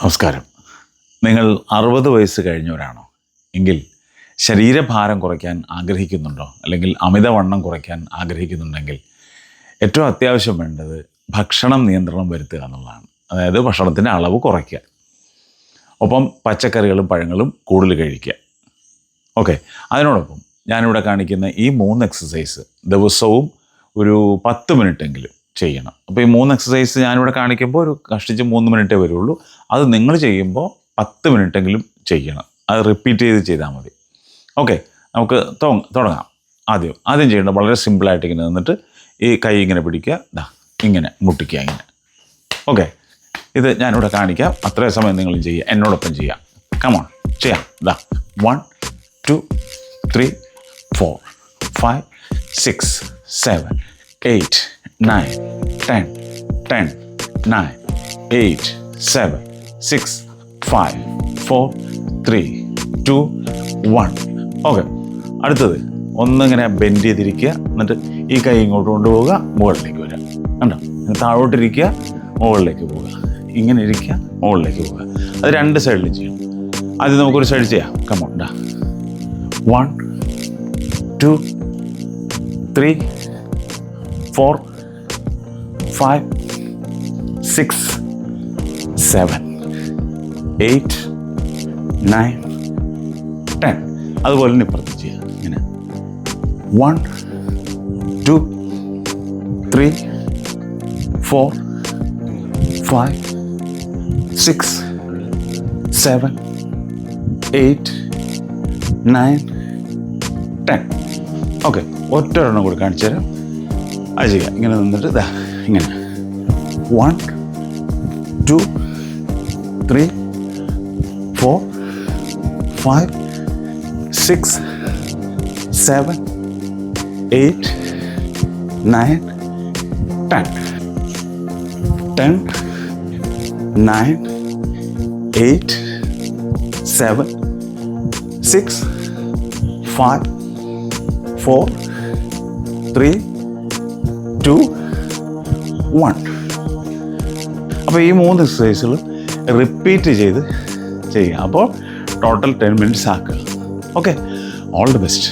നമസ്കാരം. നിങ്ങൾ അറുപത് വയസ്സ് കഴിഞ്ഞവരാണോ? എങ്കിൽ ശരീരഭാരം കുറയ്ക്കാൻ ആഗ്രഹിക്കുന്നുണ്ടോ? അല്ലെങ്കിൽ അമിതവണ്ണം കുറയ്ക്കാൻ ആഗ്രഹിക്കുന്നുണ്ടെങ്കിൽ ഏറ്റവും അത്യാവശ്യം വേണ്ടത് ഭക്ഷണം നിയന്ത്രണം വരുത്തുക എന്നുള്ളതാണ്. അതായത് ഭക്ഷണത്തിന്റെ അളവ് കുറയ്ക്കുക. ഒപ്പം പച്ചക്കറികളും പഴങ്ങളും കൂടുതൽ കഴിക്കുക. ഓക്കെ. അതിനോടൊപ്പം ഞാനിവിടെ കാണിക്കുന്ന ഈ മൂന്ന് എക്സസൈസ് ദിവസവും ഒരു പത്ത് മിനിറ്റെങ്കിലും ചെയ്യണം. അപ്പോൾ ഈ മൂന്ന് എക്സസൈസ് ഞാനിവിടെ കാണിക്കുമ്പോൾ ഒരു കഷ്ടിച്ച് മൂന്ന് മിനിറ്റേ വരുള്ളൂ. അത് നിങ്ങൾ ചെയ്യുമ്പോൾ പത്ത് മിനിറ്റെങ്കിലും ചെയ്യണം. അത് റിപ്പീറ്റ് ചെയ്ത് ചെയ്താൽ മതി. ഓക്കെ നമുക്ക് തുടങ്ങാം. ആദ്യം ആദ്യം ചെയ്യേണ്ടത് വളരെ സിമ്പിളായിട്ട് ഇങ്ങനെ നിന്നിട്ട് ഈ കൈ ഇങ്ങനെ പിടിക്കുക. ദാ ഇങ്ങനെ മുട്ടിക്കുക ഇങ്ങനെ. ഓക്കെ ഇത് ഞാനിവിടെ കാണിക്കാം. അത്രയും സമയം നിങ്ങൾ ചെയ്യുക. എന്നോടൊപ്പം ചെയ്യാം കമോൺ ചെയ്യാം. ദാ one two three four five six seven eight nine ten ten nine eight seven six five four three two one okay അടുത്തത്. ഒന്നിങ്ങനെ ബെൻഡ് ചെയ്തിരിക്കുക. എന്നിട്ട് ഈ കൈ ഇങ്ങോട്ട് കൊണ്ടുപോവുക. മുകളിലേക്ക് വരിക. കണ്ടോ? താഴോട്ടിരിക്കുക. മുകളിലേക്ക് പോവുക. ഇങ്ങനെ ഇരിക്കുക. മുകളിലേക്ക് പോവുക. അത് രണ്ട് സൈഡിലും ചെയ്യണം. ആദ്യം നമുക്കൊരു സൈഡ് ചെയ്യാം. കമോണ്ടാ one two three four five six seven eight nine ten അതുപോലെ തന്നെ ഇപ്പുറത്ത് ചെയ്യുക. ഇങ്ങനെ. One two three four five six seven eight nine ten okay ഒറ്റ ഒരെണ്ണം കൂടി കാണിച്ചു തരാം. അത് ചെയ്യാം. ഇങ്ങനെ നിന്നിട്ട് ഇതാ ഇങ്ങനെ. One two three four five six seven eight nine ten ten nine eight seven six five four three two one അപ്പോൾ ഈ മൂന്ന് എക്സസൈസുകൾ റിപ്പീറ്റ് ചെയ്ത് ചെയ്യുക അപ്പോൾ ടോട്ടൽ ടെൻ മിനിറ്റ്സ് ആക്കുക. Okay all the best